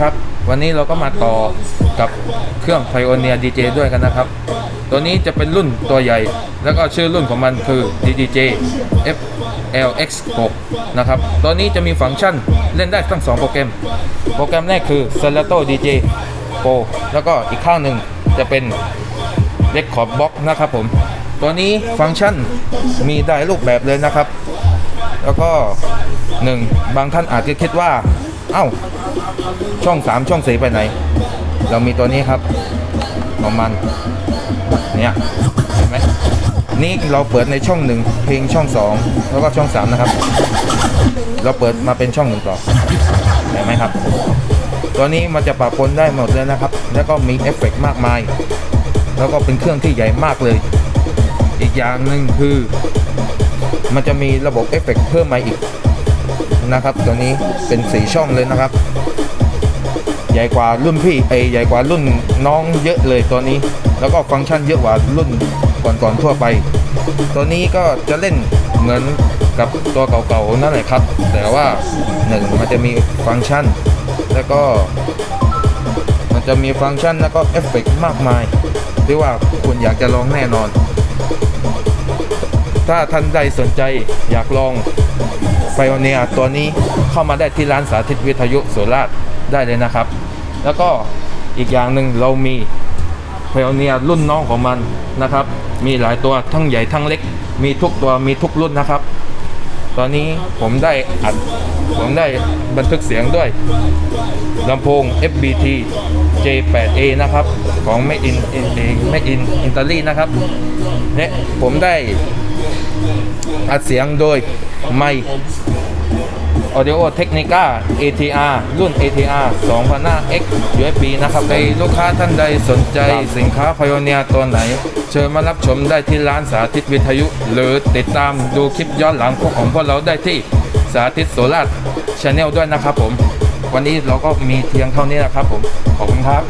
ครับ วันนี้เราก็มาต่อกับเครื่อง Pioneer DJ ด้วยกันนะครับ ตัวนี้จะเป็นรุ่นตัวใหญ่ แล้วก็ชื่อรุ่นของมันคือ DDJ FLX6 นะครับ ตัวนี้จะมีฟังก์ชันเล่นได้ทั้ง 2 โปรแกรม โปรแกรมแรกคือ Serato DJ Pro แล้วก็อีกข้างหนึ่งจะเป็น Record Box นะครับผม ตัวนี้ฟังก์ชันมีได้รูปแบบเลยนะครับ แล้วก็หนึ่งบางท่านอาจจะคิดว่า เอ้า ช่อง3ช่อง4ไปไหน เรามีตัวนี้ครับของมันเนี่ยเห็นไหมนี่เราเปิดในช่องหนึ่งเพลงช่อง2แล้วก็ช่อง3นะครับ เราเปิดมาเป็นช่องหนึ่งต่อเห็นไหมครับ ตัวนี้มันจะปะปนได้หมดเลยนะครับ แล้วก็มีเอฟเฟกต์มากมาย แล้วก็เป็นเครื่องที่ใหญ่มากเลย อีกอย่างหนึ่งคือ มันจะมีระบบเอฟเฟกต์เพิ่มมาอีก นะครับ ตัวนี้เป็นสีช่องเลยนะครับ ใหญ่กว่ารุ่นพี่ไอใหญ่กว่ารุ่นน้องเยอะเลยตัวนี้ แล้วก็ฟังก์ชันเยอะกว่ารุ่นก่อนๆทั่วไป ตัวนี้ก็จะเล่นเหมือนกับตัวเก่าๆนั่นแหละครับ แต่ว่าหนึ่งมันจะมีฟังก์ชัน แล้วก็ มันจะมีฟังก์ชันแล้วก็เอฟเฟกต์มากมายที่ว่าคุณอยากจะลองแน่นอน ถ้าท่านใดสนใจอยากลอง i โอเนียตัวนี้เข้ามาได้ที่ร้านสาธิตวิทยุสุราษฎร์ได้เลยนะครับ แล้วก็อีกอย่างหนึ่งเรามีไ i โอเนียรุ่นน้องของมันนะครับ มีหลายตัวทั้งใหญ่ทั้งเล็ก มีทุกตัวมีทุกรุ่นนะครับ ตอนนี้ผมได้อัดผมได้บันทึกเสียงด้วยลำโพง FBT J8A นะครับ ของ Made in Made in Italy นะครับและผมได้อัดเสียงโดยไมค์ Audio Technica ATR รุ่น ATR 2005 X USB นะครับในลูกค้าท่านใดสนใจสินค้า Pioneer ตัวไหน เชิญมารับชมได้ที่ร้านสาธิตวิทยุ หรือติดตามดูคลิปย้อนหลังของพวกเราได้ที่สาธิตโสราชชาแนลด้วยนะครับผม วันนี้เราก็มีเพียงเท่านี้นะครับผม ขอบคุณครับ